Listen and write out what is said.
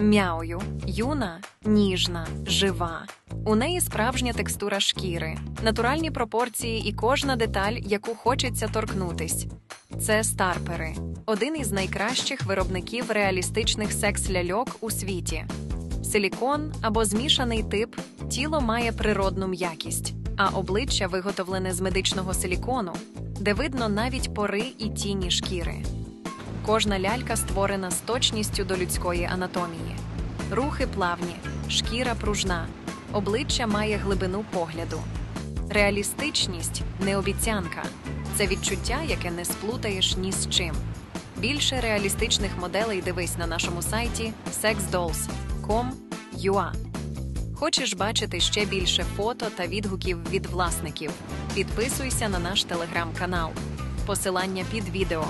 Мяою юна, ніжна, жива. У неї справжня текстура шкіри, натуральні пропорції і кожна деталь, яку хочеться торкнутись. Це старпери, один із найкращих виробників реалістичних секс-ляльок у світі. Силікон або змішаний тип тіло має природну м'якість, а обличчя виготовлене з медичного силікону, де видно навіть пори і тіні шкіри. Кожна лялька створена з точністю до людської анатомії. Рухи плавні, шкіра пружна, обличчя має глибину погляду. Реалістичність не обіцянка, це відчуття, яке не сплутаєш ні з чим. Більше реалістичних моделей дивись на нашому сайті sexdolls.com.ua. Хочеш бачити ще більше фото та відгуків від власників? Підписуйся на наш телеграм-канал. Посилання під відео.